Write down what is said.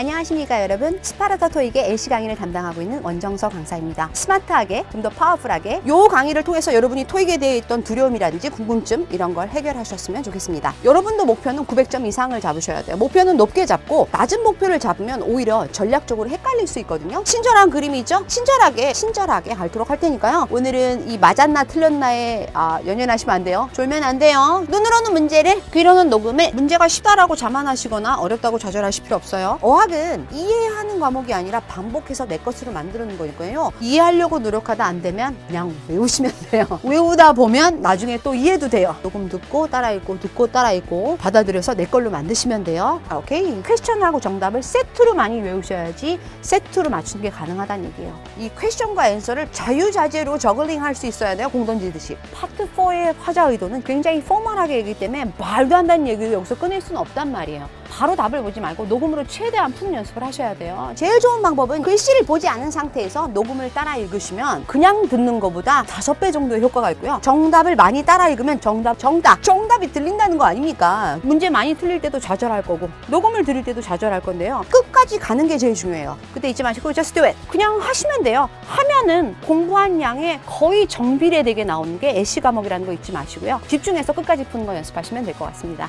안녕하십니까 여러분. 스파르타 토익의 LC 강의를 담당하고 있는 원정서 강사입니다. 스마트하게 좀 더 파워풀하게 요 강의를 통해서 여러분이 토익에 대해 있던 두려움이라든지 궁금증 이런 걸 해결하셨으면 좋겠습니다. 여러분도 목표는 900점 이상을 잡으셔야 돼요. 목표는 높게 잡고 낮은 목표를 잡으면 오히려 전략적으로 헷갈릴 수 있거든요. 친절한 그림이죠? 친절하게 친절하게 갈도록 할 테니까요. 오늘은 이 맞았나 틀렸나에 아, 연연하시면 안 돼요. 졸면 안 돼요. 눈으로는 문제를 귀로는 녹음을 문제가 쉽다라고 자만하시거나 어렵다고 좌절하실 필요 없어요. 어학 은 이해하는 과목이 아니라 반복해서 내 것으로 만드는 거니까요. 이해하려고 노력하다 안 되면 그냥 외우시면 돼요. 외우다 보면 나중에 또 이해도 돼요. 녹음 듣고 따라 읽고 듣고 따라 읽고 받아들여서 내 걸로 만드시면 돼요. 아, 오케이? 퀘스천하고 정답을 세트로 많이 외우셔야지 세트로 맞추는 게 가능하다는 얘기예요. 이 퀘스천과 앤서를 자유자재로 저글링 할 수 있어야 돼요 공 던지듯이. 파트 4의 화자 의도는 굉장히 포멀하게 얘기 때문에 말도 안 되는 얘기를 여기서 꺼낼 수는 없단 말이에요 바로 답을 보지 말고 녹음으로 최대한 푸는 연습을 하셔야 돼요. 제일 좋은 방법은 글씨를 보지 않은 상태에서 녹음을 따라 읽으시면 그냥 듣는 것보다 다섯 배 정도의 효과가 있고요. 정답을 많이 따라 읽으면 정답, 정답, 정답이 들린다는 거 아닙니까? 문제 많이 틀릴 때도 좌절할 거고 녹음을 들을 때도 좌절할 건데요. 끝까지 가는 게 제일 중요해요. 그때 잊지 마시고 just do it. 그냥 하시면 돼요. 하면은 공부한 양의 거의 정비례되게 나오는 게 애시 과목이라는 거 잊지 마시고요. 집중해서 끝까지 푸는 거 연습하시면 될 것 같습니다.